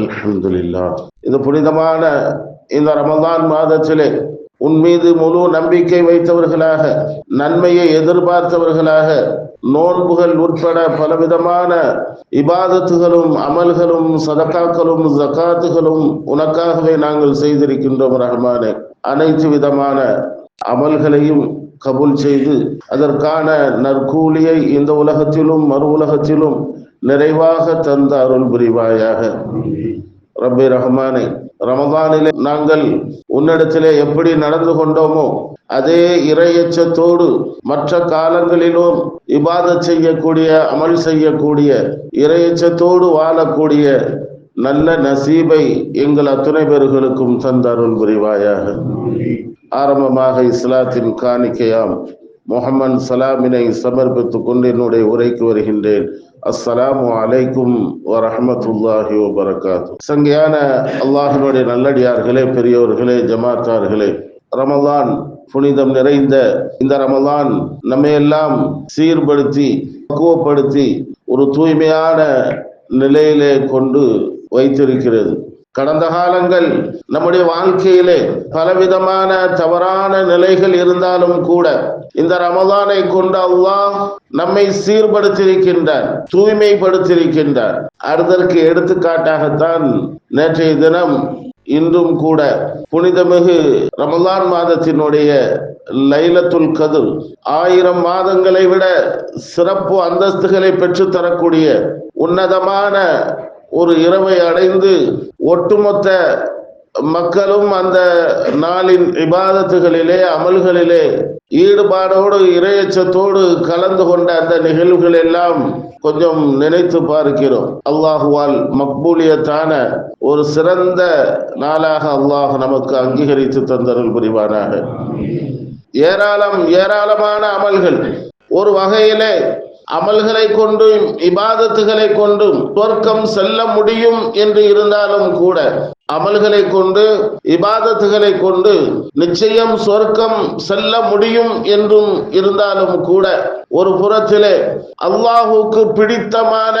அல்ஹம்துலில்லா. இந்த புனிதமான இந்த ரமதான் மாதத்திலே உன் மீது முழு நம்பிக்கை வைத்தவர்களாக நன்மையை எதிர்பார்த்தவர்களாக நோன்புகள் உட்பட பலவிதமான இபாதத்துகளும் அமல்களும் சதக்காக்களும் ஜக்காத்துகளும் உனக்காகவே நாங்கள் செய்திருக்கின்றோம் ரஹ்மானே. அனைத்து விதமான அமல்களையும் கபூல் செய்து அதற்கான நற்கூலியை இந்த உலகத்திலும் மறு உலகத்திலும் நிறைவாக தந்த அருள் புரிவாயாக. ரப்பி ரஹ்மானை ரமதானிலே நாங்கள் உன்னிடத்திலே எப்படி நடந்து கொண்டோமோ அதே இறையச்சத்தோடு மற்ற காலங்களிலும் இபாத செய்யக்கூடிய அமல் செய்யக்கூடிய இறையச்சத்தோடு வாழக்கூடிய நல்ல நசீபை எங்கள் அத்துணை பேர்களுக்கும் தந்த அருள் புரிவாயாக. ஆரம்பமாக இஸ்லாத்தின் காணிக்கையாம் முகமது சலாமினை சமர்ப்பித்துக் கொண்டு என்னுடைய உரைக்கு வருகின்றேன். அஸ்ஸலாமு அலைக்கும் வரஹமத்துல்லாஹி வபரகாத்து சங்கையான அல்லாஹினுடைய நல்லடியார்களே பெரியோர்களே ஜமாத்தார்களே ரமலான் புனிதம் நிறைந்த இந்த ரமலான் நம்மையெல்லாம் சீர்படுத்தி பக்குவப்படுத்தி ஒரு தூய்மையான நிலையிலே கொண்டு வைத்திருக்கிறது. கடந்த காலங்கள் நம்முடைய வாழ்க்கையிலே பலவிதமான தவறான நிலைகள் இருந்தாலும் கூட இந்த ரமதானை கொண்டு அல்லாஹ் நம்மை சீர்படுத்தியிருக்கின்றார் தூய்மைப்படுத்தியிருக்கின்றார். அதற்கு எடுத்துக்காட்டாகத்தான் நேற்றைய தினம் இன்றும் கூட புனிதமிகு ரமலான் மாதத்தினுடைய லைலத்துல் கதிர் ஆயிரம் மாதங்களை விட சிறப்பு அந்தஸ்துகளை பெற்று தரக்கூடிய உன்னதமான ஒரு இரவை அடைந்து ஒட்டுமொத்த மக்களும் அந்த நாளின் இபாதத்துகளிலே அமல்களிலே ஈடுபாடோடு இரையச்சத்தோடு கலந்து கொண்ட அந்த நிகழ்வுகள் எல்லாம் கொஞ்சம் நினைத்து பார்க்கிறோம். அல்லாஹுவால் மக்பூலியத்தான ஒரு சிறந்த நாளாக அல்லாஹ் நமக்கு அங்கீகரித்து தந்தருள் புரிவானாக. ஏராளம் ஏராளமான அமல்கள். ஒரு வகையிலே அமல்களை கொண்டும் இபாதத்துகளை கொண்டும் சொர்க்கம் செல்ல முடியும் என்று இருந்தாலும் கூட அமல்களை கொண்டு இபாதத்துகளை கொண்டு நிச்சயம் சொர்க்கம் செல்ல முடியும் என்றும் இருந்தாலும் கூட ஒரு புறத்திலே அல்லாஹுக்கு பிடித்தமான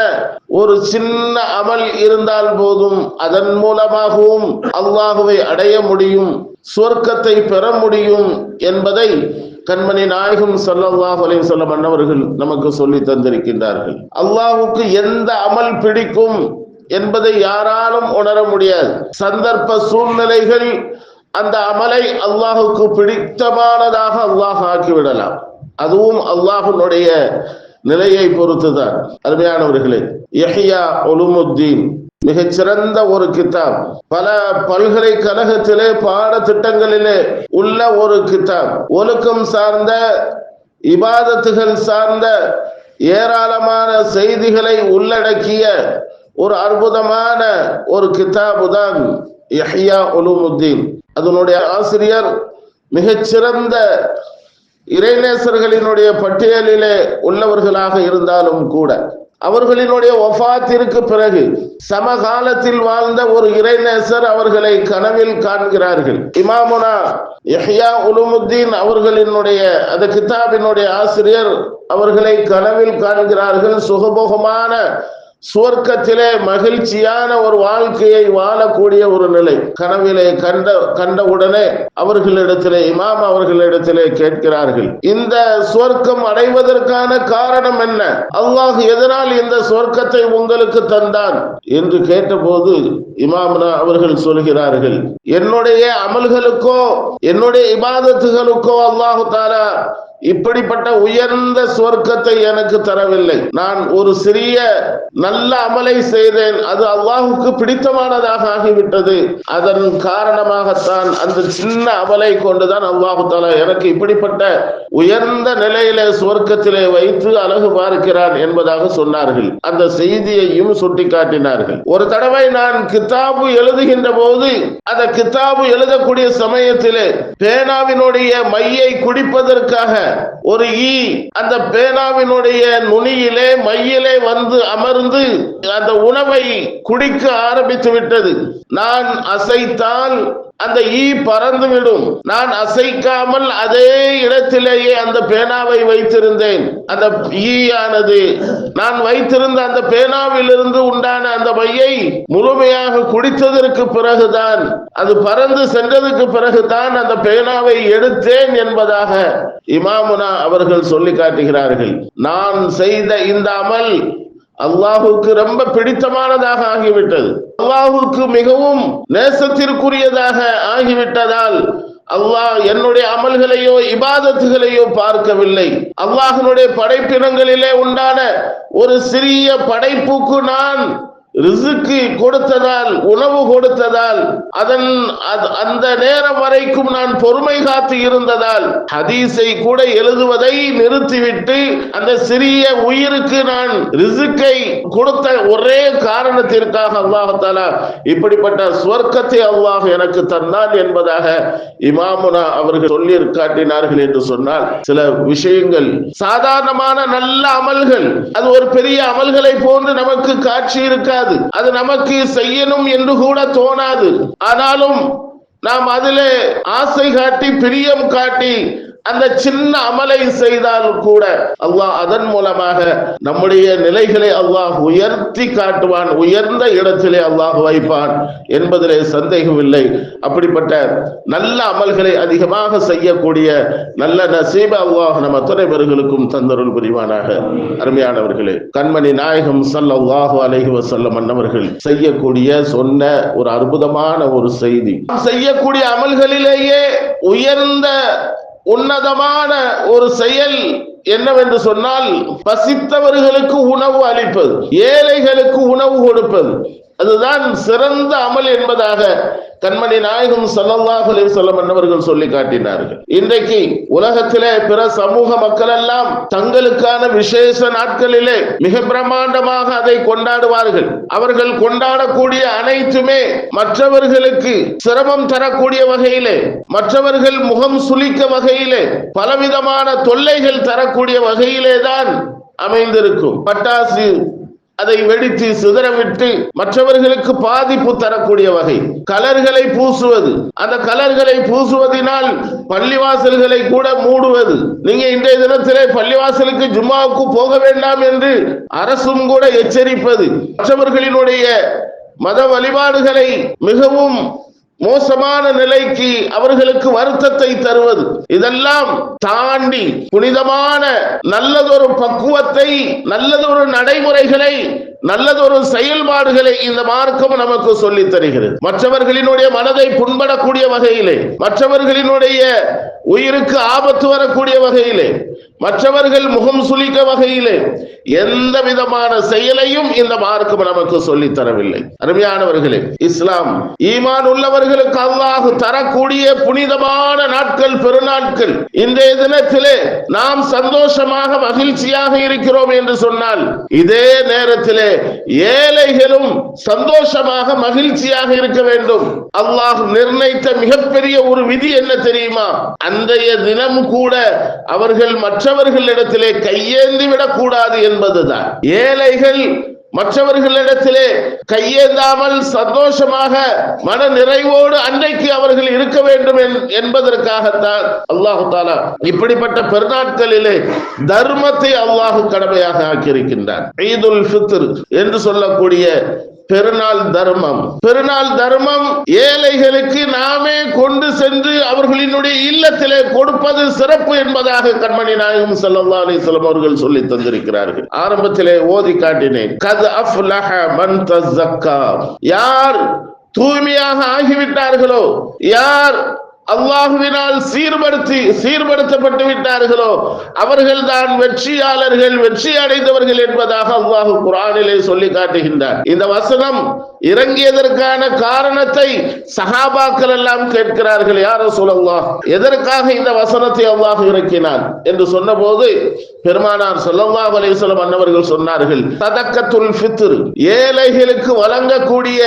ஒரு சின்ன அமல் இருந்தால் போதும் அதன் மூலமாகவும் அல்லாஹுவை அடைய முடியும் சொர்க்கத்தை பெற முடியும் என்பதை கண்மணி நாயகம் சல்லாஹ் அலைஹி சொல்லம் அன்னவர்கள் நமக்கு சொல்லி தந்திருக்கின்றார்கள். அல்லாஹுக்கு எந்த அமல் பிடிக்கும் என்பதை யாராலும் உணர முடியாது. சந்தர்ப்ப சூழ்நிலைகள் அந்த அமலை அல்லாஹுக்கு பிடித்தமானதாக அல்லாஹ் ஆக்கிவிடலாம். அதுவும் அல்லாஹனுடைய நிலையை பொறுத்துதான். அருமையானவர்களே யஹியா ஒலுமுத்தீன் மிகச்சிறந்த ஒரு கித்தாப். பல பல்கலைக்கழகத்திலே பாடத்திட்டங்களிலே உள்ள ஒரு கித்தாப். ஒழுக்கம் சார்ந்த இபாதத்துகள் சார்ந்த ஏராளமான செய்திகளை உள்ளடக்கிய ஒரு அற்புதமான ஒரு கித்தாபு தான் யஹ்யா உலுமுத்தீன். அதனுடைய ஆசிரியர் மிகச்சிறந்த இறைநேசர்களினுடைய பட்டியலிலே உள்ளவர்களாக இருந்தாலும் கூட அவர்களினுடைய ஒஃபாத்திற்கு பிறகு சமகாலத்தில் வாழ்ந்த ஒரு இறைநேசர் அவர்களை கனவில் காண்கிறார்கள். இமாமுனா யஹ்யா உலுமுத்தீன் அவர்களினுடைய அந்த கிதாபினுடைய ஆசிரியர் அவர்களை கனவில் காண்கிறார்கள். சுகபோகமான சுவர்க்கத்திலே மகிழ்ச்சியான ஒரு வாழ்க்கையை வாழக்கூடிய ஒரு நிலை. கனவிலே கண்ட கண்டவுடனே அவர்களிடத்திலே இமாம் அவர்களிடத்திலே கேட்கிறார்கள் இந்த சுவர்க்கம் அடைவதற்கான காரணம் என்ன? அல்லாஹ் எதனால் இந்த சுவர்க்கத்தை உங்களுக்கு தந்தான்? என்று கேட்டபோது இமாம்னா அவர்கள் சொல்கிறார்கள் என்னுடைய அமல்களுக்கோ என்னுடைய இபாதத்துகளுக்கோ அல்லாஹு தாரா இப்படிப்பட்ட உயர்ந்த சுவர்க்கத்தை எனக்கு தரவில்லை. நான் ஒரு சிறிய நல்ல அமலை செய்தேன். அது அல்லாஹுக்கு பிடித்தமானதாக ஆகிவிட்டது. அதன் காரணமாகத்தான் அந்த சின்ன அமலை கொண்டுதான் அல்லாஹு தாலா எனக்கு இப்படிப்பட்ட உயர்ந்த நிலையில சுவர்க்கத்திலே வைத்து அழகு பார்க்கிறான் என்பதாக சொன்னார்கள். அந்த செய்தியையும் சுட்டிக்காட்டினார்கள். ஒரு தடவை நான் கித்தாபு எழுதுகின்ற போது அந்த கித்தாபு எழுதக்கூடிய சமயத்திலே பேனாவினுடைய மையை குடிப்பதற்காக ஒரு ஈ அந்த பேனாவினுடைய நுனியிலே மையிலே வந்து அமர்ந்து அந்த உணவை குடிக்க ஆரம்பித்து விட்டது. நான் அசைத்தால் அந்த ஈ பறந்து விடும். நான் அசைக்காமல் அதே இடத்திலேயே அந்த பேனாவை வைத்திருந்தேன். அந்த ஈயானது நான் வைத்திருந்த அந்த பேனாவிலிருந்து உண்டான அந்த மையை முழுமையாக குடித்ததற்கு பிறகுதான் அது பறந்து சென்றதுக்கு பிறகுதான் அந்த பேனாவை எடுத்தேன் என்பதாக இமாமுனா அவர்கள் சொல்லி காட்டுகிறார்கள். நான் செய்த இந்த அமல் அல்லாஹுக்கு ரொம்ப பிடித்தமானதாக ஆகிவிட்டது. அல்லாஹுக்கு மிகவும் நேசத்திற்குரியதாக ஆகிவிட்டதால் அல்லாஹ் என்னுடைய அமல்களையோ இபாதத்துகளையோ பார்க்கவில்லை. அல்லாஹனுடைய படைப்பினங்களிலே உண்டான ஒரு சிறிய படைப்புக்கு நான் ரிசுக்கு கொடுத்ததால் உணவு கொடுத்ததால் அதன் அந்த நேரம் வரைக்கும் நான் பொறுமை காத்து இருந்ததால் ஹதீஸை கூட எழுதுவதை நிறுத்திவிட்டு அந்த சிறிய உயிருக்கு நான் ரிசுக்கை கொடுத்த ஒரே காரணத்திற்காக அல்லாஹாலா இப்படிப்பட்ட சுவர்க்கத்தை அல்லாஹ் எனக்கு தந்தான் என்பதாக இமாமுனா அவர்கள் சொல்லி காட்டினார்கள் என்று சொன்னால் சில விஷயங்கள் சாதாரணமான நல்ல அமல்கள் அது ஒரு பெரிய அமல்களை போன்று நமக்கு காட்சி கிடையாது அது நமக்கு செய்யணும் என்று கூட தோணாது. ஆனாலும் நாம் அதிலே ஆசை காட்டி பிரியம் காட்டி அந்த சின்ன அமலை செய்தால் கூட அல்லாஹ் அதன் மூலமாக நம்முடைய நிலைகளை அல்லாஹ் உயர்த்தி காட்டுவான் உயர்ந்த இடத்திலே அல்லாஹ் வைப்பான் என்பதிலே சந்தேகமில்லை. அப்படிப்பட்ட நல்ல அமல்களை அதிகமாக செய்யக்கூடிய நல்ல நசீப அல்லாஹ் நம்ம துணைவர்களுக்கும் தந்தருள் புரிவானாக. அருமையானவர்களே கண்மணி நாயகம் ஸல்லல்லாஹு அலஹி வசல்லம் அன்னவர்கள் செய்யக்கூடிய சொன்ன ஒரு அற்புதமான ஒரு செய்தி. செய்யக்கூடிய அமல்களிலேயே உயர்ந்த உன்னதமான ஒரு செயல் என்னவென்று சொன்னால் பசித்தவர்களுக்கு உணவு அளிப்பது ஏழைகளுக்கு உணவு கொடுப்பது. அதுதான் சிறந்த அமல் என்பதாக கண்மணி நாயகம் ஸல்லல்லாஹு அலைஹி வஸல்லம் அன்னவர்கள் சொல்லி காட்டினார்கள். இன்றைக்கு உலகத்திலே பிற சமூக மக்கள் எல்லாம் தங்களுக்கான விசேஷ நாட்களிலே மிக பிரம்மாண்டமாக அதை கொண்டாடுவார்கள். அவர்கள் கொண்டாடக்கூடிய அனைத்துமே மற்றவர்களுக்கு சிரமம் தரக்கூடிய வகையிலே மற்றவர்கள் முகம் சுளிக்க வகையிலே பலவிதமான தொல்லைகள் தரக்கூடிய வகையிலே தான் அமைந்திருக்கும். பட்டாசு அதை வெடித்து சிதறவிட்டு மற்றவர்களுக்கு பாதிப்பு தரக்கூடிய வகை கலர்களை பூசுவது. அந்த கலர்களை பூசுவதினால் பள்ளிவாசல்களை கூட மூடுவது. நீங்க இன்றைய தினத்திலே பள்ளிவாசலுக்கு ஜும்மாவுக்கு போக வேண்டாம் என்று அரசும் கூட எச்சரிப்பது. மற்றவர்களினுடைய மத வழிபாடுகளை மிகவும் மோசமான நிலைக்கு அவர்களுக்கு வருத்தத்தை தருவது. இதெல்லாம் தாண்டி புனிதமான நல்லதொரு பக்குவத்தை நல்லதொரு நடைமுறைகளை நல்லதொரு செயல்பாடுகளை இந்த மார்க்கம் நமக்கு சொல்லி தருகிறது. மற்றவர்களினுடைய மனதை புண்படக்கூடிய வகையிலே மற்றவர்களினுடைய உயிருக்கு ஆபத்து வரக்கூடிய வகையிலே மற்றவர்கள் முகம் சுளிக்க வகையிலே எந்த விதமான செயலையும் இந்த மார்க்கம் நமக்கு சொல்லி தரவில்லை அருமையானவர்களே இஸ்லாம் ஈமான் உள்ளவர்களுக்கு அல்லாஹ் தரக்கூடிய புனிதமான நாட்கள் பெருநாட்கள். இன்றைய தினத்திலே நாம் சந்தோஷமாக மகிழ்ச்சியாக இருக்கிறோம் என்று சொன்னால் இதே நேரத்திலே ஏழைகளும் சந்தோஷமாக மகிழ்ச்சியாக இருக்க வேண்டும். அல்லாஹ் நிர்ணயித்த மிகப்பெரிய ஒரு விதி என்ன தெரியுமா? அன்றைய தினம் கூட அவர்கள் மற்ற மற்றவர்களிடத்திலே கையேந்தி விடக்கூடாது என்பதுதான். ஏழைகள் மற்றவர்களிடத்திலே கையேந்தாமல் சந்தோஷமாக மன நிறைவோடு அன்றைக்கு அவர்கள் இருக்க வேண்டும் என்பதற்காகத்தான் அல்லாஹு தாலா இப்படிப்பட்ட பெருநாட்களிலே தர்மத்தை அல்லாஹு கடமையாக ஆக்கியிருக்கின்றான். ஈதுல் ஃபித்ர் என்று சொல்லக்கூடிய பெருநாள் தர்மம். பெருநாள் தர்மம் ஏழைகளுக்கு நாமே கொண்டு சென்று அவர்களினுடைய இல்லத்திலே கொடுப்பது சிறப்பு என்பதாக கண்மணி நாயகம் செல்லல்லா அலிஸ்லம் அவர்கள் சொல்லி தந்திருக்கிறார்கள். ஆரம்பத்திலே ஓதி காட்டினேன் கத் அஃப்லஹ மன் தஸக்கா. யார் தூய்மையாக ஆகிவிட்டார்களோ யார் அல்லாஹுவினால் சீர்படுத்தி சீர்படுத்தப்பட்டு விட்டார்களோ அவர்கள் தான் வெற்றியாளர்கள் வெற்றி அடைந்தவர்கள் என்பதாக அல்லாஹு குரானிலே சொல்லி காட்டுகின்றார் இந்த வசனம் இறங்கியதற்கான காரணத்தை சஹாபாக்கள் எல்லாம் கேட்கிறார்கள் யாரோ சொல்லலாம் எதற்காக இந்த வசனத்தை அல்லாஹ் இறக்கினான்? என்று சொன்னபோது பெருமானார் ஸல்லல்லாஹு அலைஹி வஸல்லம் அன்னவர்கள் சொன்னார்கள் சதக்கத்துல் ஃபித்ர் ஏழைகளுக்கு வழங்கக்கூடிய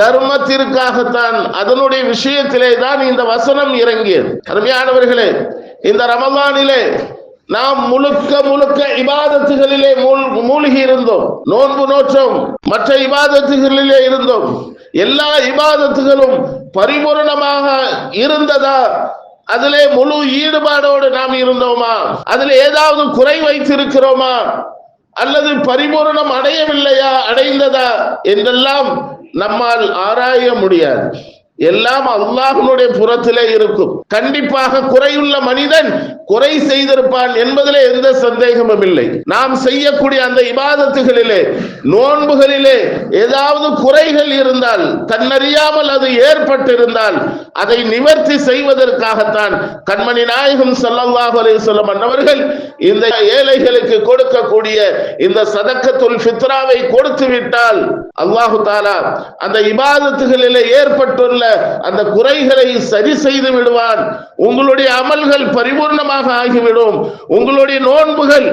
தர்மத்திற்காகத்தான் அதனுடைய விஷயத்திலே தான் இந்த வசனம் இறங்கியது. அருமையானவர்களே இந்த ரமதானிலே நாம் முழுக்க முழுக்க இபாதத்துகளிலே மூழ்கி இருந்தோம். நோன்பு நோற்றோம் மற்ற இபாதத்துகளிலே இருந்தோம். எல்லா இபாதத்துகளும் பரிபூரணமாக இருந்ததா? அதிலே முழு ஈடுபாடோடு நாம் இருந்தோமா? அதில் ஏதாவது குறை வைத்திருக்கிறோமா? அல்லது பரிபூரணம் அடையவில்லையா? அடைந்ததா? என்றெல்லாம் நம்மால் ஆராய முடியாது. எல்லாம் அல்லாஹனுடைய புறத்திலே இருக்கும். கண்டிப்பாக குறையுள்ள மனிதன் குறை செய்திருப்பான் என்பதிலே எந்த சந்தேகமும் இல்லை. நாம் செய்யக்கூடிய அந்த இபாதத்துகளிலே நோன்புகளிலே ஏதாவது குறைகள் இருந்தால் தன்னறியாமல் அது ஏற்பட்டிருந்தால் அதை நிவர்த்தி செய்வதற்காகத்தான் கண்மணி நாயகம் ஸல்லல்லாஹு அலைஹி வஸல்லம் அன்னவர்கள் இந்த ஏழைகளுக்கு கொடுக்கக்கூடிய இந்த சதக்கத்துல் ஃபித்ராவை கொடுத்து விட்டால் அல்லாஹு தாலா அந்த இபாதத்துகளிலே ஏற்பட்டுள்ள அந்த குறைகளை சரி செய்து விடுவான் உங்களுடைய அமல்கள் பரிபூர்ணமாக ஆகிவிடும். உங்களுடைய நோன்புகள்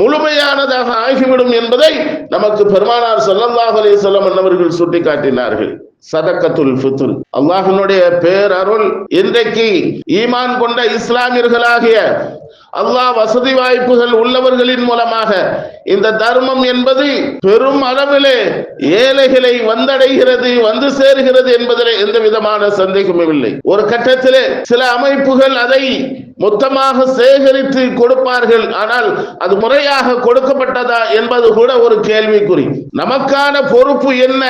முழுமையானதாக ஆகிவிடும் என்பதை நமக்கு பெருமானார் ஸல்லல்லாஹு அலைஹி வஸல்லம் அன்னவர்கள் சுட்டிக்காட்டினார்கள். சதக்கத்துல் ஃபித்ர். அல்லாஹினுடைய பேரருள் இன்றைக்கு ஈமான் கொண்ட இஸ்லாமியர்களாகிய அல்லாஹ் வசதி வாய்ப்புகள் உள்ளவர்களின் மூலமாக இந்த தர்மம் என்பது பெரும் அளவிலே ஏழைகளை வந்தடைகிறது வந்து சேர்கிறது என்பதிலே எந்த விதமான சந்தேகமும் இல்லை. ஒரு கட்டத்திலே சில அமைப்புகள் அதை மொத்தமாக சேகரித்து கொடுப்பார்கள். ஆனால் அது முறையாக கொடுக்கப்பட்டதா என்பது கூட ஒரு கேள்விக்குறி. நமக்கான பொறுப்பு என்ன?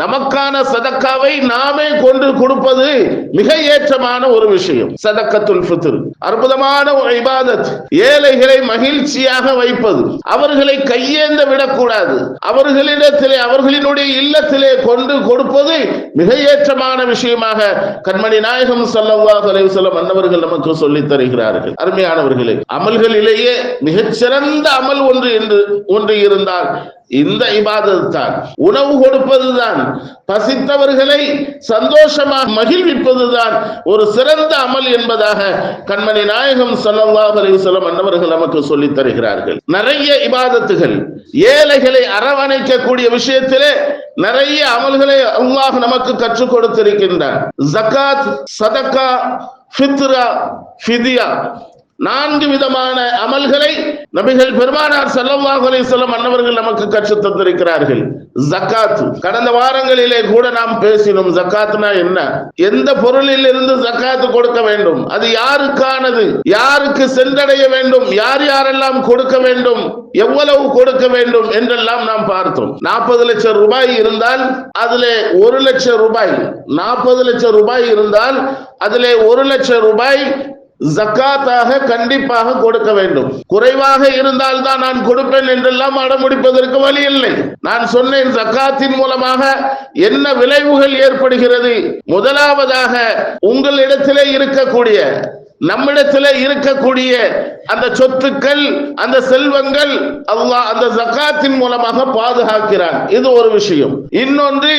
நமக்கான சதக்காவை நாமே கொண்டு கொடுப்பது மிக ஏற்றமான ஒரு விஷயம். சதக்கத்துல் ஃபித்ர். அற்புதமான ஒரு இபாதத். ஏழைகளை மகிழ்ச்சியாக வைப்பது. அவர்களை கையேந்த விடக்கூடாது. அவர்களிடத்திலே அவர்களினுடைய இல்லத்திலே கொண்டு கொடுப்பது மிக ஏற்றமான விஷயமாக கண்மணி நாயகம் சல்லவா அலைஹி வஸல்லம் அன்னவர்கள் நமக்கு சொல்லி தருகிறார்கள். அருமையானவர்களே அமல்களிலேயே மிகச்சிறந்த அமல் ஒன்று என்று ஒன்று இருந்தால் இந்த இபாதத் தான் உணவு கொடுப்பதுதான். பசித்தவர்களை சந்தோஷமாக மகிழ்விப்பதுதான் ஒரு சிறந்த அமல் என்பதாக கண்மணி நாயகம் ஸல்லல்லாஹு அலைஹி அன்னவர்கள் நமக்கு சொல்லித் தருகிறார்கள். நிறைய இபாதத்துகள் ஏழைகளை அரவணைக்கக்கூடிய விஷயத்திலே நிறைய அமல்களை அல்லாஹ் நமக்கு கற்றுக் கொடுத்திருக்கின்றார் ஜகாத் சதக்கா ஃபித்ரா ஃபிதியா நான்கு விதமான அமல்களை நபிகள் பெருமானார் செல்லவாகலை செல்லும் அன்னவர்கள் நமக்கு கற்று தந்திருக்கிறார்கள். ஜக்காத்து. கடந்த வாரங்களிலே கூட நாம் பேசினோம். ஜக்காத்துனா என்ன? எந்த பொருளில் இருந்து ஜகாத் கொடுக்க வேண்டும்? அது யாருக்கானது? யாருக்கு சென்றடைய வேண்டும்? யார் யாரெல்லாம் கொடுக்க வேண்டும்? எவ்வளவு கொடுக்க வேண்டும்? என்றெல்லாம் நாம் பார்த்தோம். நாற்பது லட்சம் ரூபாய் இருந்தால் அதிலே ஒரு லட்சம் ரூபாய். நாற்பது லட்சம் ரூபாய் இருந்தால் அதிலே ஒரு லட்சம் ரூபாய் ஜக்காத்தாக கண்டிப்பாக கொடுக்க வேண்டும். குறைவாக இருந்தால் தான் நான் கொடுப்பேன் என்றெல்லாம் அடமுடிப்பதற்கு வழி இல்லை நான் சொன்னேன் ஜக்காத்தின் மூலமாக என்ன விளைவுகள் ஏற்படுகிறது? முதலாவதாக உங்களிடத்திலே இருக்கக்கூடிய நம்மிடத்திலே இருக்கக்கூடிய அந்த சொத்துக்கள் அந்த செல்வங்கள் அல்லாஹ் அந்த ஜக்காத்தின் மூலமாக பாதுகாக்கிறான். இது ஒரு விஷயம். இன்னொன்று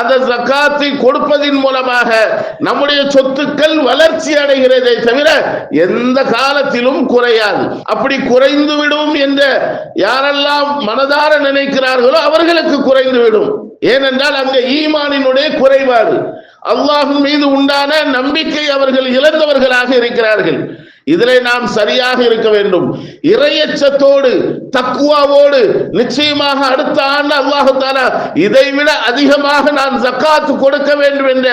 அந்த ஜக்காத்தை கொடுப்பதின் மூலமாக நம்முடைய சொத்துக்கள் வளர்ச்சி அடைகிறதை தவிர எந்த காலத்திலும் குறையாது. அப்படி குறைந்து விடும் என்ற யாரெல்லாம் மனதார நினைக்கிறார்களோ அவர்களுக்கு குறைந்து விடும். ஏனென்றால் அங்க ஈமானினுடைய குறைபாடு. அல்லாஹின் மீது உண்டான நம்பிக்கை அவர்கள் இழந்தவர்களாக இருக்கிறார்கள். இதிலே நாம் சரியாக இருக்க வேண்டும். இறையச்சத்தோடு தக்குவாவோடு நிச்சயமாக அடுத்த ஆண்டு அல்லாஹு தாலா இதைவிட அதிகமாக நான் ஜக்காத்து கொடுக்க வேண்டும் என்ற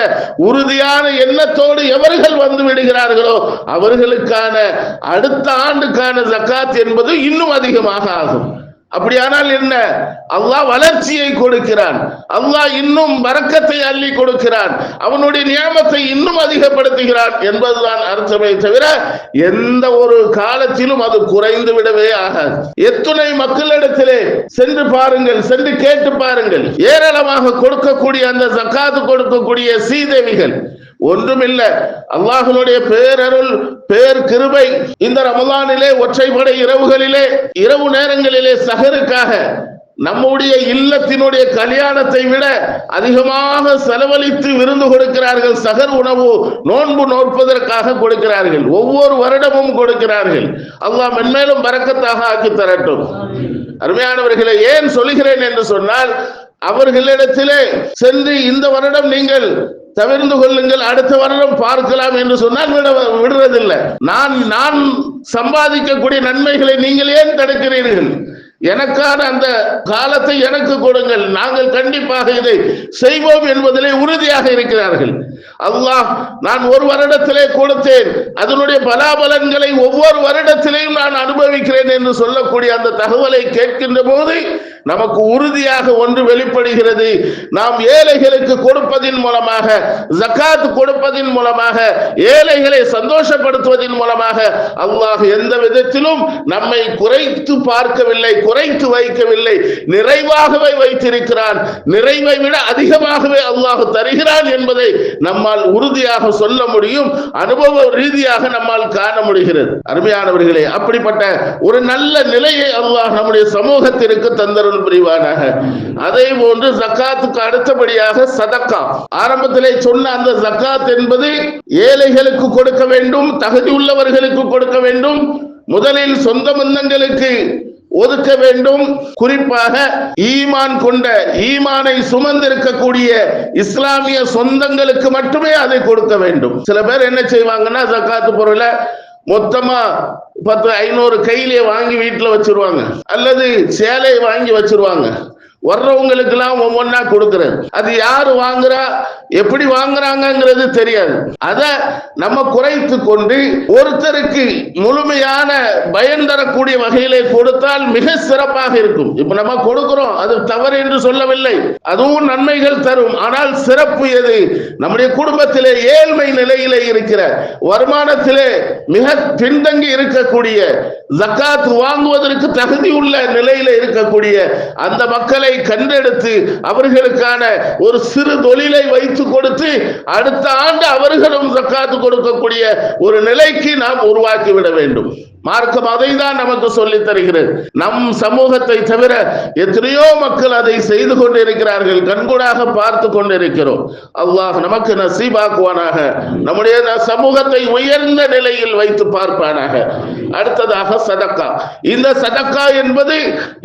உறுதியான எண்ணத்தோடு எவர்கள் வந்து விடுகிறார்களோ அவர்களுக்கான அடுத்த ஆண்டுக்கான ஜக்காத் என்பது இன்னும் அதிகமாக ஆகும். அப்படியானால் என்ன? அல்லாஹ் வளர்ச்சியை கொடுக்கிறான். அல்லாஹ் இன்னும் வரக்கத்தை அள்ளி கொடுக்கிறான். அவனுடைய நியமத்தை இன்னும் அதிகப்படுத்துகிறான் என்பதுதான் அர்த்தமே தவிர எந்த ஒரு காலத்திலும் அது குறைந்து விடவே ஆகாது. எத்துணை மக்களிடத்திலே சென்று பாருங்கள் சென்று கேட்டு பாருங்கள். ஏராளமாக கொடுக்கக்கூடிய அந்த சக்காது கொடுக்கக்கூடிய சீதேவிகள் ஒன்றுமில்லை. அல்லாஹனுடைய பேரருள் பேர் கிருபை இந்த ரமலானிலே ஒற்றைப்படை இரவுகளிலே இரவு நேரங்களிலே சகருக்காக நம்முடைய இல்லத்தினுடைய கல்யாணத்தை விட அதிகமாக செலவழித்து விருந்து கொடுக்கிறார்கள். சகர் உணவு நோன்பு நோற்பதற்காக கொடுக்கிறார்கள். ஒவ்வொரு வருடமும் கொடுக்கிறார்கள். அல்லாஹ் மென்மேலும் பறக்கத்தாக ஆக்கி தரட்டும். அருமையானவர்களை ஏன் சொல்கிறேன் என்று சொன்னால் அவர்களிடத்திலே சென்று இந்த வருடம் நீங்கள் தவிர்ந்து கொள்ளுங்கள் அடுத்த வருடம் பார்க்கலாம் என்று சொன்னால் விட விடுறதில்லை நான் நான் சம்பாதிக்கக்கூடிய நன்மைகளை நீங்கள் ஏன் தடுக்கிறீர்கள்? எனக்கான அந்த காலத்தை எனக்கு கொடுங்கள். நாங்கள் கண்டிப்பாக இதை செய்வோம் என்பதிலே உறுதியாக இருக்கிறார்கள். அல்லாஹ் நான் ஒரு வருடத்திலே கொடுத்தேன். அதனுடைய பலாபலன்களை ஒவ்வொரு வருடத்திலேயும் நான் அனுபவிக்கிறேன் என்று சொல்லக்கூடிய அந்த தகவலை கேட்கின்ற போது நமக்கு உறுதியாக ஒன்று வெளிப்படுகிறது. நாம் ஏழைகளுக்கு கொடுப்பதின் மூலமாக ஜக்காத் கொடுப்பதின் மூலமாக ஏழைகளை சந்தோஷப்படுத்துவதன் மூலமாக அல்லாஹ் எந்த விதத்திலும் நம்மை குறைத்து பார்க்கவில்லை. குறைத்து வைக்கவில்லை. நிறைவாகவே வைத்திருக்கிறான். நிறைவை விட அதிகமாகவே அல்லாஹ் தருகிறான் என்பதை நம்மால் உறுதியாக சொல்ல முடியும். அனுபவ ரீதியாக நம்மால் காண முடிகிறது. அருமையானவர்களே அப்படிப்பட்ட ஒரு நல்ல நிலையை அல்லாஹ் நம்முடைய சமூகத்திற்கு தந்தருள் புரிவானாக. அதே போன்று ஜக்காத்துக்கு அடுத்தபடியாக சதக்கா. ஆரம்பத்திலே சொன்ன அந்த ஜக்காத் என்பது ஏழைகளுக்கு கொடுக்க வேண்டும் தகுதி உள்ளவர்களுக்கு கொடுக்க வேண்டும். முதலில் சொந்த பந்தங்களுக்கு ஒதுக்க வேண்டும். குறிப்பாக ஈமான் கொண்ட ஈமானை சுமந்திருக்கக்கூடிய இஸ்லாமிய சொந்தங்களுக்கு மட்டுமே அதை கொடுக்க வேண்டும். சில பேர் என்ன செய்வாங்கன்னா ஜக்காத்து பொருளை மொத்தமா பத்து ஐநூறு கையிலே வாங்கி வீட்டுல வச்சிருவாங்க. அல்லது சேலையை வாங்கி வச்சிருவாங்க. வர்றவங்களுக்கு எல்லாம் ஒவ்வொன்னா கொடுக்குறேன். அது யாரு வாங்குறா எப்படி வாங்குறாங்கங்கிறது தெரியாது. அத நம்ம குறைத்து கொண்டு ஒருத்தருக்கு முழுமையான பயன் தரக்கூடிய வகையிலே கொடுத்தால் மிக சிறப்பாக இருக்கும். இப்ப நம்ம கொடுக்கிறோம் அது தவறு என்று சொல்லவில்லை. அதுவும் நன்மைகள் தரும். ஆனால் சிறப்பு எது? நம்முடைய குடும்பத்திலே ஏழ்மை நிலையிலே இருக்கிற வருமானத்திலே மிக பின்தங்கி இருக்கக்கூடிய ஜக்காத் வாங்குவதற்கு தகுதி உள்ள நிலையில இருக்கக்கூடிய அந்த மக்களை கண்டெடுத்து அவர்களுக்கான ஒரு சிறு தொழிலை வைத்து கொடுத்து அடுத்த ஆண்டு அவர்களும் சக்காத்து கொடுக்கக்கூடிய ஒரு நிலைக்கு நாம் உருவாக்கி விட வேண்டும். மார்க்கம் அதை தான் நமக்கு சொல்லி தருகிறது. நம் சமூகத்தை தவிர எத்தனையோ மக்கள் அதை செய்து கொண்டிருக்கிறார்கள். கண்கூடாக பார்த்து கொண்டிருக்கிறோம். அல்லாஹ் நமக்கு நசீபாக்குவானாக. நம்முடைய சமூகத்தை உயர்ந்த நிலையில் வைத்து பார்ப்பானாக. அடுத்ததாக சதக்கா. இந்த சதக்கா என்பது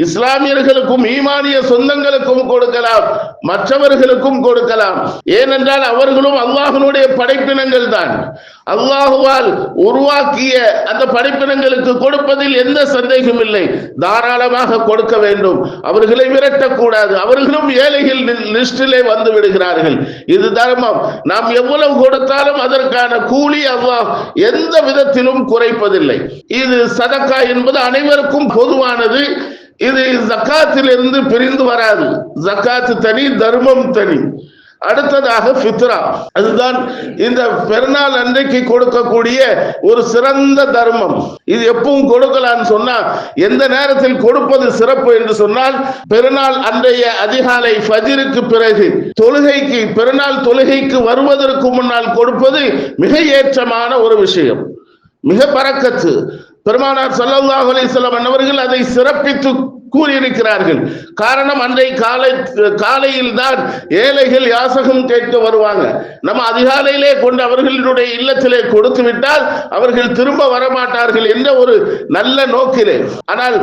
இஸ்லாமியர்களுக்கும் ஈமானிய சொந்தங்களுக்கும் கொடுக்கலாம் மற்றவர்களுக்கும் கொடுக்கலாம். ஏனென்றால் அவர்களும் அல்லாஹனுடைய படைப்பினங்கள் தான். அல்லாஹுவால் உருவாக்கிய அந்த படைப்பினங்களுக்கு கொடுப்பதில் எந்த சந்தேகம் இல்லை. தாராளமாக கொடுக்க வேண்டும். அவர்களை விரட்டக்கூடாது. அவர்களும் ஏழைகள் லிஸ்டிலே வந்து விடுகிறார்கள். இது தர்மம். நாம் எவ்வளவு கொடுத்தாலும் அதற்கான கூலி அல்லாஹ் எந்த விதத்திலும் குறைப்பதில்லை. இது சதக்கா என்பது அனைவருக்கும் பொதுவானது. இது ஜக்காத்திலிருந்து பிரிந்து வராது. ஜக்காத்து தனி தர்மம் தனி. அடுத்ததாக ஃபித்ரா. அதுதான் இந்த பெருநாள் அன்றைக்கு கொடுக்கக்கூடிய ஒரு சிறந்த தர்மம். இது எப்பவும் கொடுக்கலாம்னு சொன்னா எந்த நேரத்தில் கொடுப்பது சிறப்பு என்று சொன்னால் பெருநாள் அன்றைய அதிகாலை ஃபஜிருக்கு பிறகு தொழுகைக்கு பெருநாள் தொழுகைக்கு வருவதற்கு முன்னால் கொடுப்பது மிக ஏற்றமான ஒரு விஷயம். மிக பறக்கத்து. பெருமானார் ஸல்லல்லாஹு அலிசல்லாம் அவர்கள் அதை சிறப்பித்து கூறியிருக்கிறார்கள். காரணம் அன்றை காலை காலையில் தான் ஏழைகள் யாசகம் கேட்க வருவாங்க. நம்ம அதிகாலையிலே கொண்டு அவர்களுடைய இல்லத்திலே கொடுத்து விட்டால் அவர்கள் திரும்ப வரமாட்டார்கள் என்ற ஒரு நல்ல நோக்கிலே. ஆனால்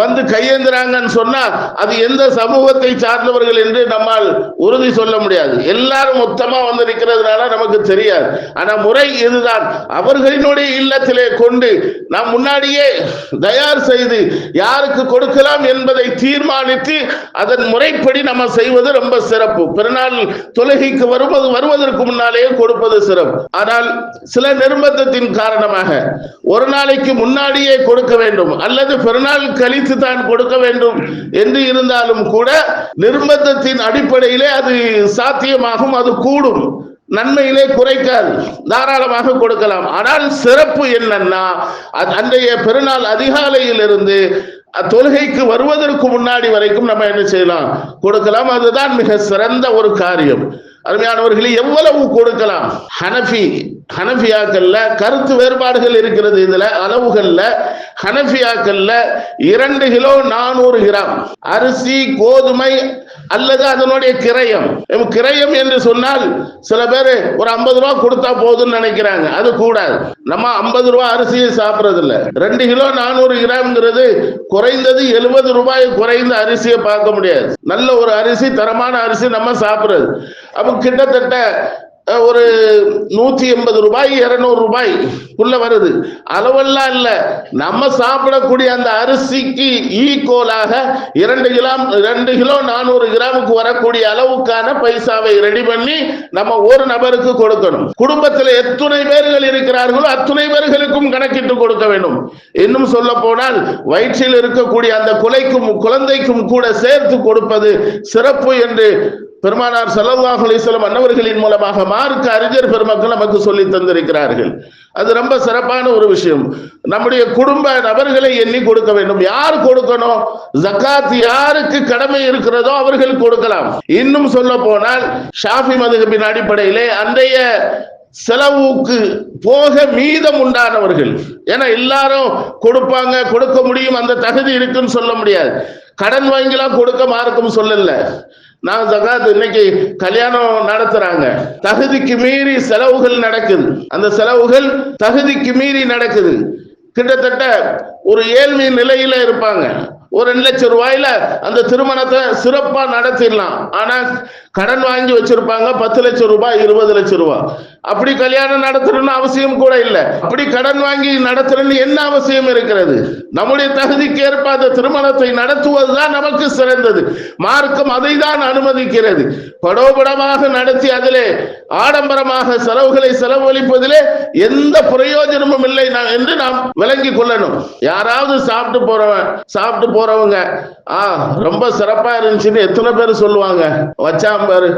வந்து கையேந்துறாங்கன்னு சொன்னா அது எந்த சமூகத்தை சார்ந்தவர்கள் என்று நம்மால் உறுதி சொல்ல முடியாது. எல்லாரும் மொத்தமா வந்து நிற்கிறதுனால நமக்கு தெரியாது. ஆனா முறை இதுதான். அவர்களினுடைய இல்லத்திலே கொண்டு நாம் முன்னாடியே தயார் செய்து யாருக்கு கொடுக்கலாம் என்பதை தீர்மானித்து அதன் முறைப்படி நம்ம செய்வது ரொம்ப சிறப்பு. பிறநாள் தொழுகைக்கு வருவது வருவதற்கு முன்னாலேயே கொடுப்பது சிறப்பு. ஆனால் சில நிர்பந்தத்தின் காரணமாக ஒரு நாளைக்கு முன்னாடியே கொடுக்க வேண்டும் அல்லது பிறநாள் கழித்து தான் கொடுக்க வேண்டும் என்று இருந்தாலும் கூட நிர்பந்தத்தின் அடிப்படையிலே அது சாத்தியமாகும் அது கூடும். நன்மையிலே குறைக்காது தாராளமாக கொடுக்கலாம். ஆனால் சிறப்பு என்னன்னா அன்றைய பெருநாள் அதிகாலையிலிருந்து தொழுகைக்கு வருவதற்கு முன்னாடி வரைக்கும் நம்ம என்ன செய்யலாம்? கொடுக்கலாம். அதுதான் மிக சிறந்த ஒரு காரியம். அருமையானவர்களே எவ்வளவு கொடுக்கலாம்? ஹனஃபி ஹனஃபியாக்கள்ல கருத்து வேறுபாடுகள் இருக்கிறது இதுல அளவுகள்ல. ஹனஃபியாக்கள்ல இரண்டு கிலோ நானூறு கிராம். அரிசி கோதுமை அல்லது அதனுடைய கிரயம். கிரயம் என்று சொன்னால் சில பேர் ஒரு ஐம்பது ரூபா கொடுத்தா போதும்னு நினைக்கிறாங்க. அது கூடாது. நம்ம ஐம்பது ரூபா அரிசியை சாப்பிட்றது இல்லை ரெண்டு கிலோ நானூறு கிராம்ங்கிறது குறைந்தது எழுபது ரூபாய் குறைந்த அரிசியை பார்க்க முடியாது. நல்ல ஒரு அரிசி தரமான அரிசி நம்ம சாப்பிட்றது. அப்ப கிட்டத்தட்ட ஒரு நூத்தி எண்பது ரூபாய் இருநூறு ரூபாய் உள்ள வருது. அளவெல்லாம் இல்ல. நம்ம சாப்பிடக்கூடிய அந்த அரிசிக்கு e ஈக்குவலாக இரண்டு கிலோ ரெண்டு கிலோ நானூறு கிராமுக்கு வரக்கூடிய அளவுக்கான பைசாவை ரெடி பண்ணி நம்ம ஒரு நபருக்கு கொடுக்கணும். குடும்பத்தில் எத்துணை பேர்கள் இருக்கிறார்களோ அத்துணை பேர்களுக்கும் கணக்கிட்டு கொடுக்க வேண்டும். இன்னும் சொல்ல போனால் வயிற்றில் இருக்கக்கூடிய அந்த குலைக்கும் குழந்தைக்கும் கூட சேர்த்து கொடுப்பது சிறப்பு என்று பெருமானார் ஸல்லல்லாஹு அலைஹி அன்னவர்களின் மூலமாக மார்க்க அறிஞர் பெருமக்கள் நமக்கு சொல்லி தந்திருக்கிறார்கள். அது ரொம்ப சிறப்பான ஒரு விஷயம். நம்முடைய குடும்ப நபர்களை எண்ணி கொடுக்க வேண்டும். யார் கொடுக்கணும்? ஜக்காத் யாருக்கு கடமை இருக்கிறதோ அவர்கள் கொடுக்கலாம். இன்னும் சொல்ல போனால் ஷாஃபி மதுகபின் அடிப்படையிலே அன்றைய செலவுக்கு போக மீதம் உண்டானவர்கள். ஏன்னா எல்லாரும் கொடுப்பாங்க கொடுக்க முடியும் அந்த தகுதி இருக்குன்னு சொல்ல முடியாது. கடன் வாங்கிலாம் கொடுக்க மார்க்கம் சொல்லல. நான் ஜகாத் இன்னைக்கு கல்யாணம் நடத்துறாங்க. தகுதிக்கு மீறி செலவுகள் நடக்குது. அந்த செலவுகள் தகுதிக்கு மீறி நடக்குது. கிட்டத்தட்ட ஒரு ஏழ்மை நிலையில இருப்பாங்க. ஒரு ரெண்டு லட்சம் ரூபாயில அந்த திருமணத்தை சிறப்பா நடத்திடலாம். ஆனா கடன் வாங்கி வச்சிருப்பாங்க. பத்து லட்சம் ரூபாய் இருபது லட்சம் ரூபாய். அப்படி கல்யாணம் நடத்தணும்னு அவசியம் கூட இல்லை. அப்படி கடன் வாங்கி நடத்தணும்னு என்ன அவசியம் இருக்கிறது? நம்முடைய தகுதிக்கு ஏற்ப அந்த திருமணத்தை நடத்துவதுதான் நமக்கு சிறந்தது. மார்க்கம் அதை தான் அனுமதிக்கிறது. படோபடமாக நடத்தி அதிலே ஆடம்பரமாக செலவுகளை செலவழிப்பதிலே எந்த பிரயோஜனமும் இல்லை என்று நாம் விளங்கி கொள்ளணும். யாராவது சாப்பிட்டு போறவன் சாப்பிட்டு போறவங்க ஆ ரொம்ப சிறப்பா இருந்துச்சுன்னு எத்தனை பேர் சொல்லுவாங்க? வச்சாம் பாரு.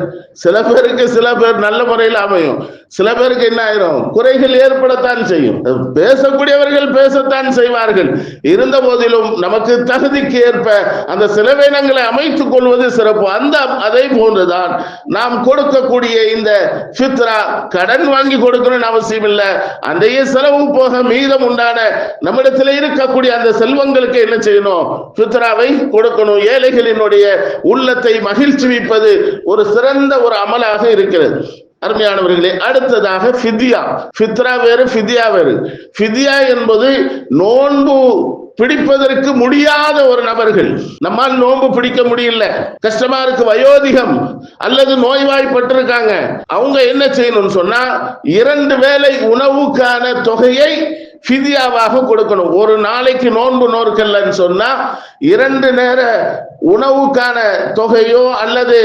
சில பேருக்கு சில பேர் நல்ல முறையில் அமையும். சில பேருக்கு என்ன ஆயிரும்? குறைகள் ஏற்படத்தான் செய்யும். பேசக்கூடியவர்கள் பேசத்தான் செய்வார்கள். இருந்த போதிலும் நமக்கு தகுதிக்கு ஏற்ப அந்த செலவினங்களை அமைத்துக் கொள்வது சிறப்பு. அந்த அதே போன்றுதான் நாம் கொடுக்கக்கூடிய இந்த ஃபித்ரா கடன் வாங்கி கொடுக்கணும்னு அவசியம் இல்லை அன்றைய செலவும் போக மீதம் உண்டான நம்மிடத்தில் இருக்கக்கூடிய அந்த செல்வங்களுக்கு என்ன செய்யணும்? ஃபித்ராவை கொடுக்கணும். ஏழைகளினுடைய உள்ளத்தை மகிழ்ச்சி வைப்பது ஒரு சிறந்த ஒரு அமலாக இருக்கிறது. அருமையானவர்களே அடுத்ததாக ஃபிதியா. ஃபித்ரா வேறு ஃபிதியா வேறு. ஃபிதியா என்பது நோன்பு பிடிப்பதற்கு முடியாத ஒரு நபர்கள். நம்மால் நோன்பு பிடிக்க முடியல. கஷ்டமா இருக்கு வயோதிகம். அல்லது நோய்வாய்ப்பட்டிருக்காங்க. அவங்க என்ன செய்யணும்னு சொன்னா இரண்டு வேளை உணவுக்கான தொகையை ஃபிதியாவாக கொடுக்கணும். ஒரு நாளைக்கு நோன்பு நோற்கல்லன்னு சொன்னா இரண்டு நேர உணவுக்கான தொகையோ அல்லது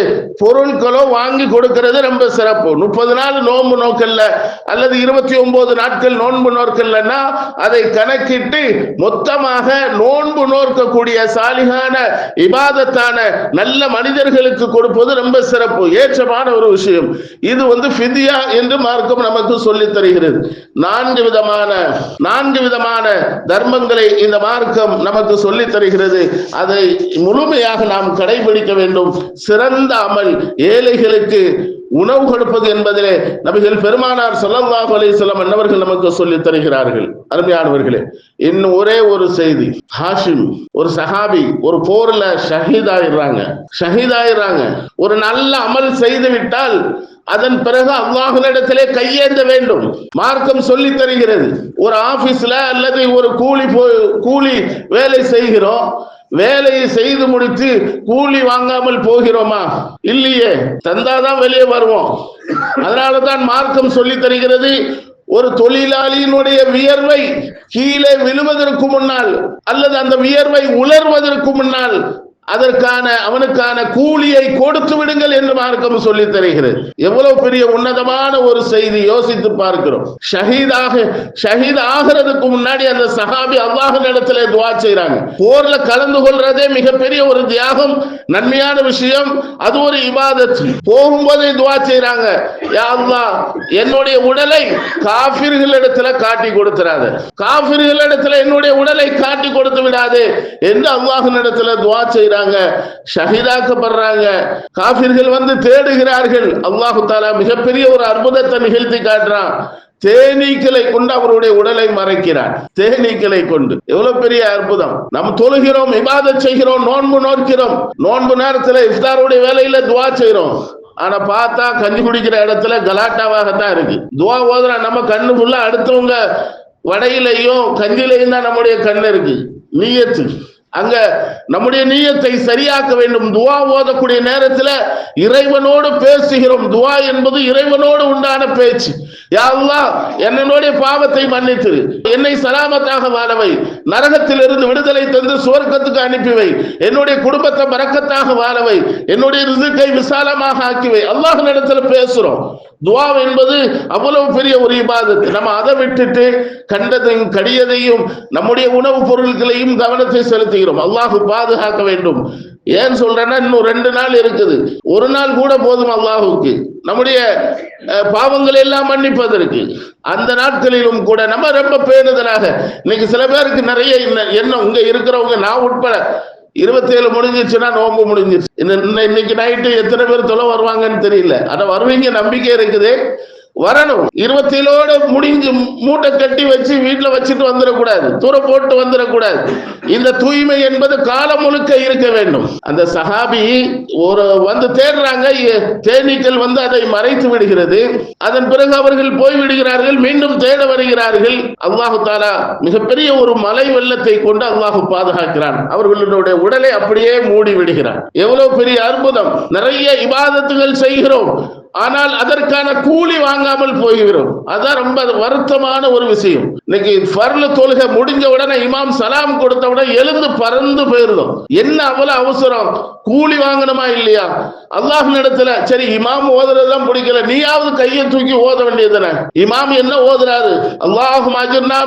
பொருட்களோ வாங்கி கொடுக்கிறது ரொம்ப சிறப்பு. முப்பது நாள் நோன்பு நோக்கல்ல அல்லது இருபத்தி ஒன்பது நாட்கள் நோன்பு நோக்கல்லன்னா அதை கணக்கிட்டு மொத்தமாக நோன்பு நோக்கக்கூடிய சாலிகான இபாதத்தான நல்ல மனிதர்களுக்கு கொடுப்பது ரொம்ப சிறப்பு. ஏற்றமான ஒரு விஷயம். இது வந்து ஃபிதியா என்று மார்க்கம் நமக்கு சொல்லித் தருகிறது. நான்கு விதமான நான்கு விதமான தர்மங்களை இந்த மார்க்கம் நமக்கு சொல்லித் தருகிறது. அதை முழுமையாக நாம் கடைபிடிக்க வேண்டும். சிறந்த அமல் ஏழைகளுக்கு உணவு கொடுப்பது என்பதிலே நபிகள் பெருமானார் ஸல்லல்லாஹு அலைஹி அன்னவர்கள் நமக்கு சொல்லி தருகிறார்கள். அருமையானவர்களே இன்னும் ஒரே ஒரு செய்தி. ஹாஷிம் ஒரு சஹாபி ஒரு போர்ல ஷஹீதாயிடுறாங்க. ஷஹீதாயிடுறாங்க. ஒரு நல்ல அமல் செய்து விட்டால் அதன் பிறகு அல்லாஹனிடத்திலே கையேந்த வேண்டும். மார்க்கம் சொல்லி தருகிறது. ஒரு ஆபீஸ்ல அல்லது ஒரு கூலி போய் கூலி வேலை செய்கிறோம் வேலையை செய்து முடித்து கூலி வாங்காமல் போகிறோமா? இல்லையே. தந்தாதான் வெளியே வருவோம். அதனால தான் மார்க்கம் சொல்லி தருகிறது ஒரு தொழிலாளியினுடைய வியர்வை கீழே விழுவதற்கு முன்னால் அல்லது அந்த வியர்வை உலர்வதற்கு முன்னால் அதற்கான அவனுக்கான கூலியை கொடுத்து விடுங்கள் என்று மார்க்கம் சொல்லி தருகிறது. எவ்வளவு பெரிய உன்னதமான ஒரு செய்தி யோசித்து பார்க்கிறோம். ஷஹீதாக ஷஹீத் ஆகிறதுக்கு முன்னாடி அந்த சஹாபி அல்லாஹ் இடத்துல துவா செய்றாங்க. போர்ல கலந்து கொள்றதே மிகப்பெரிய ஒரு தியாகம் நன்மையான விஷயம் அது ஒரு இபாதத். போகும்போதே துவா செய்யறாங்க யா என்னுடைய உடலை காபிர்கள் இடத்துல காட்டி கொடுத்துறாது. காபிர்கள் இடத்துல என்னுடைய உடலை காட்டி கொடுத்து விடாது என்று அல்லாஹ் இடத்துல துவா செய்கிறாங்க ஷஹீதாக்கப்படுறாங்க. காபிர்கள் வந்து தேடுகிறார்கள். அல்லாஹு தாலா மிகப்பெரிய ஒரு அற்புதத்தை நிகழ்த்தி காட்டுறான். தேனீக்களை கொண்டு அவருடைய உடலை மறைக்கிறார் தேனீக்களை கொண்டு. எவ்வளவு பெரிய அற்புதம். நம்ம தொழுகிறோம் இபாதத் செய்கிறோம் நோன்பு நோக்கிறோம். நோன்பு நேரத்துல இஃப்தாருடைய வேலையில துவா செய்யறோம் ஆனா பார்த்தா கஞ்சி குடிக்கிற இடத்துல கலாட்டாவாகத்தான் இருக்கு. துவா ஓதுறா நம்ம கண்ணு ஃபுல்லா அடுத்தவங்க வடையிலையும் கஞ்சிலையும் தான் நம்முடைய கண் இருக்கு. நீயத்து. அங்க நம்முடைய நீயத்தை சரியாக்க வேண்டும். துவா ஓதக்கூடிய நேரத்துல இறைவனோடு பேசுகிறோம். துவா என்பது இறைவனோடு உண்டான பேச்சு. யா என்னுடைய பாவத்தை மன்னித்து என்னை சலாமத்தாக வாழவை. நரகத்திலிருந்து விடுதலை தந்து சுவர்க்கத்துக்கு அனுப்பிவை. என்னுடைய குடும்பத்தை மறக்கத்தாக வாழவை. என்னுடைய ரிசுக்கை விசாலமாக ஆக்கிவை. அல்லாஹ் இடத்துல பேசுறோம். துவா என்பது அவ்வளவு பெரிய ஒரு இபாதத்து நம்ம அதை விட்டுட்டு கண்டதையும் கடியதையும் நம்முடைய உணவுப் பொருட்களையும் கவனத்தை செலுத்துகிறோம். அல்லாஹு பாதுகாக்க வேண்டும். ஏன் சொல்றேன்னா இன்னும் ரெண்டு நாள் இருக்குது. ஒரு நாள் கூட போதும் அல்லாஹுக்கு. நம்முடைய அஹ், பாவங்களை எல்லாம் மன்னிப்பதற்கு. அந்த நாட்களிலும் கூட நம்ம ரொம்ப பேணுதலாக. இன்னைக்கு சில பேருக்கு நிறைய என்ன எண்ணம் இங்க இருக்கிறவங்க நான் உட்பட இருபத்தேழு முடிஞ்சிருச்சுன்னா நோம்பு முடிஞ்சிருச்சு. இன்னைக்கு நைட்டு எத்தனை பேர் தொலை வருவாங்கன்னு தெரியல. ஆனா வருவீங்க நம்பிக்கை இருக்குது. வரணும். இருபத்திலோட முடிஞ்சு மூட்டை கட்டி வச்சு வீட்டுல வச்சுட்டு வந்துடக்கூடாது. தூர போட்டு வந்துடக்கூடாது. இந்த தூய்மை என்பது காலம் முழுக்க இருக்க வேண்டும். அந்த சஹாபி ஒரு வந்து தேடுறாங்க. தேனீக்கள் வந்து அதை மறைத்து விடுகிறது. அதன் பிறகு அவர்கள் போய் விடுகிறார்கள். மீண்டும் தேட வருகிறார்கள். அல்லாஹு தாலா மிகப்பெரிய ஒரு மலை வெள்ளத்தை கொண்டு அல்லாஹு பாதுகாக்கிறான். அவர்களுடைய உடலை அப்படியே மூடி விடுகிறான். எவ்வளவு பெரிய அற்புதம். நிறைய இபாதத்துகள் செய்கிறோம். ஆனால் அதற்கான கூலி வாங்காமல் போய்கிறோம் அதான் ரொம்ப வருத்தமான ஒரு விஷயம். இன்னைக்கு ஃபர்ல தொழுகை முடிஞ்ச உடனே இமாம் சலாம் கொடுத்த உடனே எழுந்து பறந்து போயிருந்தோம் என்ன அவ்வளவு அவசரம்? கூலி வாங்கணுமா இல்லையா? அல்லாஹ் இடத்துல சரி இமாம் ஓதுறதுதான் பிடிக்கல. நீயாவது கையை தூக்கி ஓத வேண்டியதுதானே? இமாம் என்ன ஓதுறாரு? அல்லாஹ்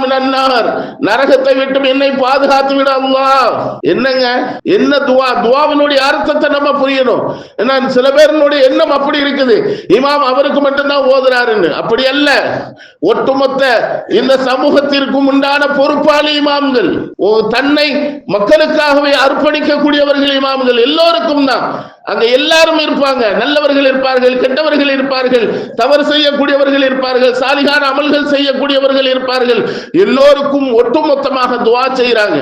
நன்னார் நரகத்தை விட்டும் என்னை பாதுகாத்து விட அல்லாஹ். என்னங்க? என்ன துவா? துவாவினுடைய அர்த்தத்தை நம்ம புரியணும். ஏன்னா சில பேருனுடைய எண்ணம் அப்படி இருக்குது. இமாம் அவருக்கு மட்டும்தான் ஓதுறாருன்னு. அப்படி அல்ல. ஒட்டுமொத்த இந்த சமூகத்திற்கும் உண்டான பொறுப்பாளி இமாம்கள். ஓ, தன்னை மக்களுக்காகவே அர்ப்பணிக்கக்கூடியவர்கள் இமாம்கள். எல்லோருக்கும் தான். அங்க எல்லாரும் இருப்பாங்க. நல்லவர்கள் இருப்பார்கள் கெட்டவர்கள் இருப்பார்கள் தவறு செய்யக்கூடியவர்கள் இருப்பார்கள் சாலிகான அமல்கள் செய்யக்கூடியவர்கள் இருப்பார்கள். எல்லோருக்கும் ஒட்டுமொத்தமாக துவா செய்யறாங்க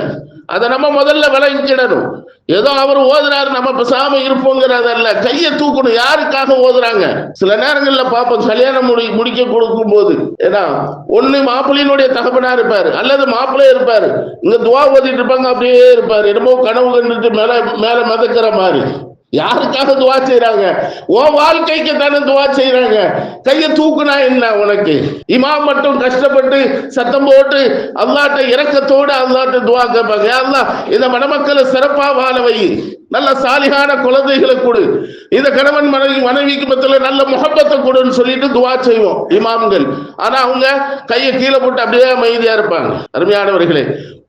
அதை நம்ம முதல்ல விளங்கிடணும். ஏதோ அவர் ஓதுறாரு நம்ம பேசாம இருப்போங்கிறதல்ல கையை தூக்கணும் யாருக்காக ஓதுறாங்க? சில நேரங்கள்ல பார்ப்போம் கல்யாணம் முடி முடிக்க கொடுக்கும் போது ஏன்னா ஒண்ணு மாப்பிள்ளையினுடைய தகப்பனா இருப்பாரு அல்லது மாப்பிள்ளை இருப்பாரு. இங்க துவா ஓதிட்டு இருப்பாங்க அப்படியே இருப்பாரு. என்னமோ கனவு கண்டுட்டு மேல மேல மிதக்கிற மாதிரி. யாருக்காக துவா செய்றாங்க? ஓ வாழ்க்கைக்கு தானே துவா செய்றாங்க. கையை தூக்குனா என்ன உனக்கு? இமாம் மட்டும் கஷ்டப்பட்டு சத்தம் போட்டு அல்லாட்ட இறக்கத்தோடு அல்லாட்ட துவா கேட்பாங்க. அல்லா இந்த மணமக்களை சிறப்பா வாழ வை. நல்ல சாலிகான குழந்தைகளை கொடு. இந்த கணவன் மனைவி மனைவிக்கு பத்தில நல்ல முகப்பத்தை கொடுன்னு சொல்லிட்டு துவா செய்வோம் இமாம்கள். ஆனா அவங்க கையை கீழே போட்டு அப்படியே அமைதியா இருப்பாங்க. அருமையானவர்களே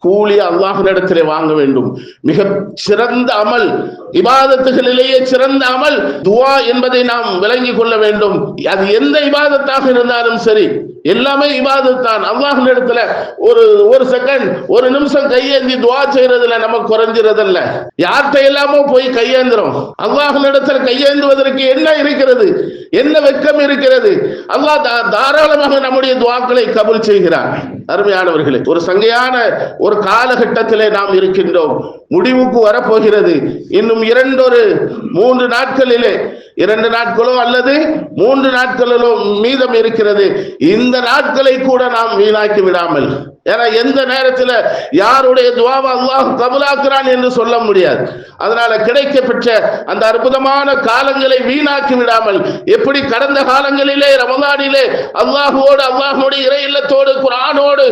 கூலி அல்லாஹ் இடத்திலே வாங்க வேண்டும். மிக சிறந்த அமல் இபாதத்துகளிலேயே சிறந்த அமல் துவா என்பதை நாம் விளங்கிக் கொள்ள வேண்டும். அது எந்த இபாதத்தாக இருந்தாலும் சரி எல்லாமே இபாதத் தான் அல்லாஹ்விடத்துல ஒரு ஒரு செகண்ட் ஒரு நிமிஷம் கையேந்தி துவா செய்யறதுல நம்ம குறைஞ்சிறதில்ல. யார்கிட்ட எல்லாமோ போய் கையேந்திரும் அல்லாஹ் இடத்துல கையேந்துவதற்கு என்ன இருக்கிறது? என்ன வெக்கம் இருக்கிறது? அல்லாஹ் தாராளமாக நம்முடைய துவாக்களை கபுல் செய்கிறார். அருமையானவர்களே ஒரு சங்கையான ஒரு காலகட்டத்திலே நாம் இருக்கின்றோம். முடிவுக்கு வரப்போகிறது. இன்னும் இரண்டொரு மூன்று நாட்களிலே இரண்டு நாட்களோ அல்லது மூன்று நாட்களிலோ மீதம் இருக்கிறது. இந்த நாட்களை கூட நாம் வீணாக்கி விடாமல். ஏன்னா எந்த நேரத்துல யாருடைய துவாவை அல்லாஹ் கபலாக்குறான் என்று சொல்ல முடியாது. அதனால கிடைக்க பெற்ற அந்த அற்புதமான காலங்களை வீணாக்கி விடாமல் எப்படி கடந்த காலங்களிலே ரமதானிலே அல்லாஹுவோடு அல்லாஹுடைய இறை இல்லத்தோடு குரானோடு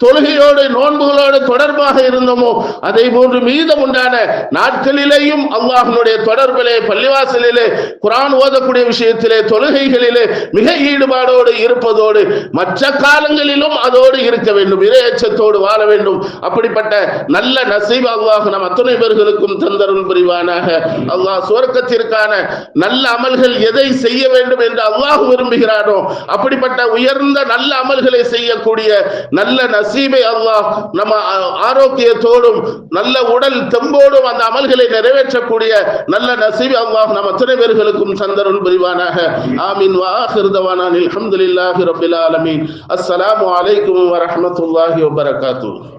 தொழுகையோடு நோன்புகளோடு தொடர்பாக இருந்தோமோ அதை போன்று மீதம் உண்டான நாட்களிலேயும் அல்லாஹனுடைய தொடர்பிலே பள்ளிவாசலிலே குரான் ஓதக்கூடிய விஷயத்திலே தொழுகைகளிலே மிக ஈடுபாடோடு இருப்பதோடு மற்ற காலங்களிலும் அதோடு இருக்க வேண்டும் இரையச்சத்தோடு வாழ வேண்டும். அப்படிப்பட்ட நல்ல நசீப் அல்லாஹ் நம் அத்தனை பேர்களுக்கும் தந்தருள் புரிவானாக. அல்லாஹ் சுவர்க்கத்திற்கான நல்ல அமல்கள் எதை செய்ய வேண்டும் என்று அல்லாஹ் விரும்புகிறானோ அப்படிப்பட்ட உயர்ந்த நல்ல அமல்களை செய்யக்கூடிய நல்ல நசீபை அல்லாஹ் நம்ம ஆ- ஆரோக்கியத்தோடும் நல்ல உடல் தெம்போடும் அந்த அமல்களை நிறைவேற்றக்கூடிய நல்ல நசீபை அல்லாஹ் நம்ம அத்தனை பேர்களுக்கும் சந்தரன் புரிவானாக. ஆமீன். வா தவானான் அல்ஹம்துலில்லாஹி ரப்பில் ஆலமீன். அஸ்ஸலாமு அலைக்கும் வரஹ்மத்துல்லாஹி வபரகாத்துஹு.